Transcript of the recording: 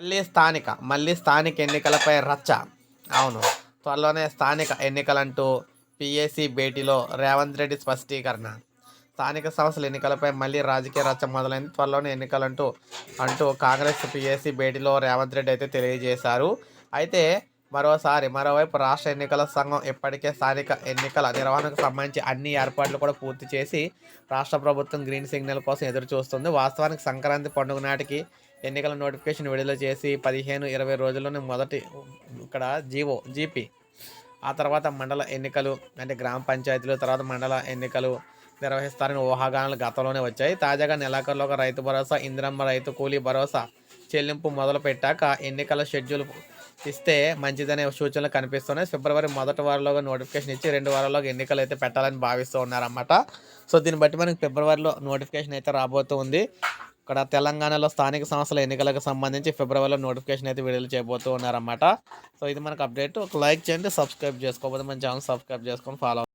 మళ్ళీ స్థానిక మళ్ళీ స్థానిక ఎన్నికలపై రచ్చ. అవును త్వరలోనే స్థానిక ఎన్నికలంటూ పిఏసి భేటీలో రేవంత్ రెడ్డి స్పష్టీకరణ. స్థానిక సంస్థల ఎన్నికలపై మళ్ళీ రాజకీయ రచ్చ మొదలైంది. త్వరలోనే ఎన్నికలంటూ అంటూ కాంగ్రెస్ పిఏసి భేటీలో రేవంత్ రెడ్డి అయితే తెలియజేశారు. అయితే మరోసారి మరోవైపు రాష్ట్ర ఎన్నికల సంఘం ఇప్పటికే స్థానిక ఎన్నికల నిర్వహణకు సంబంధించి అన్ని ఏర్పాట్లు కూడా పూర్తి చేసి రాష్ట్ర ప్రభుత్వం గ్రీన్ సిగ్నల్ కోసం ఎదురు చూస్తుంది వాస్తవానికి సంక్రాంతి పండుగ నాటికి ఎన్నికల నోటిఫికేషన్ విడుదల చేసి పదిహేను ఇరవై రోజుల్లోనే మొదటి ఇక్కడ జీవో జీపీ. ఆ తర్వాత మండల ఎన్నికలు అంటే గ్రామ పంచాయతీలు తర్వాత మండల ఎన్నికలు నిర్వహిస్తారని ఊహాగానాలు గతంలోనే వచ్చాయి. తాజాగా నెలాఖరులోగా రైతు భరోసా ఇందిరమ్మ రైతు కూలీ భరోసా చెల్లింపు మొదలు పెట్టాక ఎన్నికల షెడ్యూల్ ఇస్తే మంచిదనే సూచనలు కనిపిస్తున్నాయి. ఫిబ్రవరి మొదటి వారంలో నోటిఫికేషన్ ఇచ్చి రెండు వారాల్లో ఎన్నికలు అయితే పెట్టాలని భావిస్తూ ఉన్నారన్నమాట. సో దీన్ని బట్టి మనకి ఫిబ్రవరిలో నోటిఫికేషన్ అయితే రాబోతుంది ఇక్కడ తెలంగాణలో స్థానిక సంస్థల ఎన్నికలకు సంబంధించి ఫిబ్రవరిలో నోటిఫికేషన్ అయితే విడుదల చేయబోతూ ఉన్నారన్నమాట. సో ఇది మనకు అప్డేట్. ఒక లైక్ చేయండి సబ్స్క్రైబ్ చేసుకోకపోతే మన ఛానల్ సబ్స్క్రైబ్ చేసుకొని ఫాలో